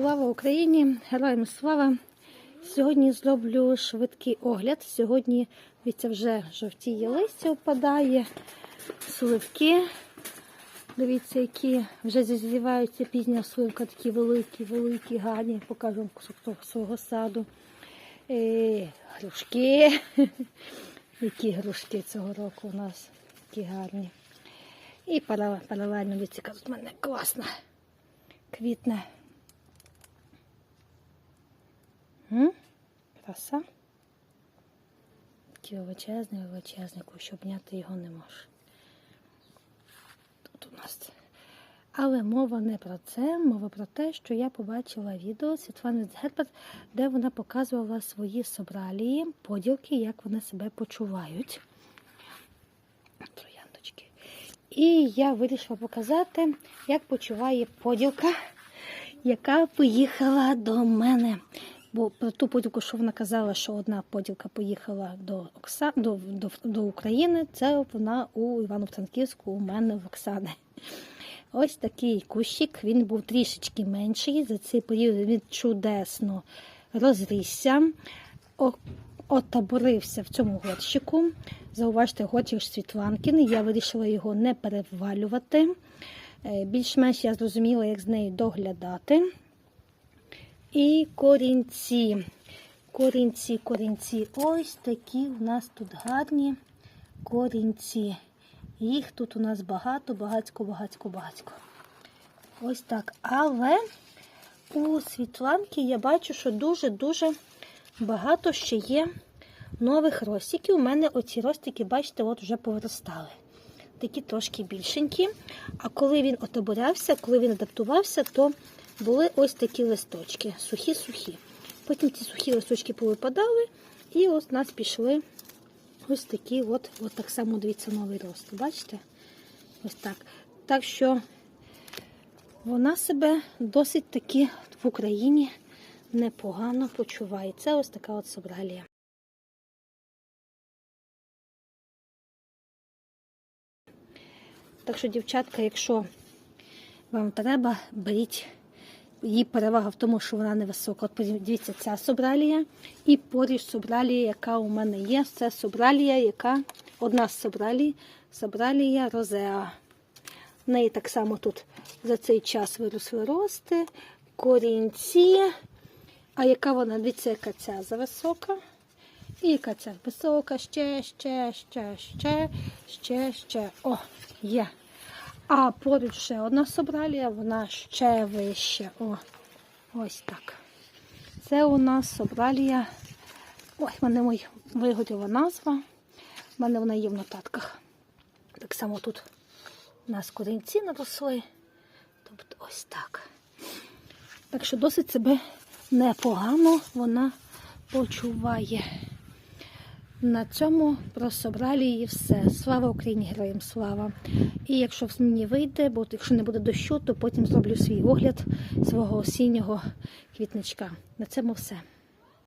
Слава Україні! Героям слава! Сьогодні зроблю швидкий огляд. Сьогодні дивіться, вже жовтіє листя впадає, сливки. Дивіться, які вже зазіваються пізня сливка, такі великі, великі, гарні. Покажу кусок свого саду. Е, грушки. Які грушки цього року у нас такі гарні. І пара- паралельно дивіться, яка тут в мене класна. Квітне. М? Краса. Такий величезний, величезний, кущ обняти його не можеш. Тут у нас. Але мова не про це, мова про те, що я побачила відео Світлани Дзербат, де вона показувала свої собралії, поділки, як вони себе почувають. Трояндочки. І я вирішила показати, як почуває поділка, яка поїхала до мене. Бо про ту поділку, що вона казала, що одна поділка поїхала до Окса... до, до, до України, це вона у Івано-Франківську у мене в Оксани. Ось такий кущик, він був трішечки менший. За цей період він чудесно розрісся, отаборився в цьому горщику. Зауважте, горщик Світланкін. Я вирішила його не перевалювати. Е, Більш-менш я зрозуміла, як з нею доглядати. І корінці. Корінці, корінці. Ось такі у нас тут гарні корінці. Їх тут у нас багато, багацько, багацько, багацько. Ось так. Але у Світланки я бачу, що дуже-дуже багато ще є нових ростиків. У мене оці ростики, бачите, от вже повиростали. Такі трошки більшенькі. А коли він отоборявся, коли він адаптувався, то були ось такі листочки, сухі-сухі. Потім ці сухі листочки повипадали, і ось у нас пішли ось такі, от, от так само дивіться, новий рост. Бачите? Ось так. Так що вона себе досить таки в Україні непогано почуває. Це ось така от собралія. Так що, дівчатка, якщо вам треба, беріть. Її перевага в тому, що вона невисока. От дивіться, ця собралія і поріж собралія, яка у мене є. Це собралія, яка одна з собралій, собралія розеа. В неї так само тут за цей час виросли рости, корінці. А яка вона, дивіться, яка ця зависока. І яка ця висока, ще, ще, ще, ще, ще, ще. О, є. А поруч ще одна собралія, вона ще вища. О, ось так. Це у нас собралія. Ой, в мене мой вигодила назва. В мене вона є в нотатках. Так само тут у нас корінці наросли. Тобто ось так. Так що досить себе непогано вона почуває. На цьому прособрали і все. Слава Україні, героям слава. І якщо в мені вийде, бо якщо не буде дощу, то потім зроблю свій огляд свого осіннього квітничка. На цьому все.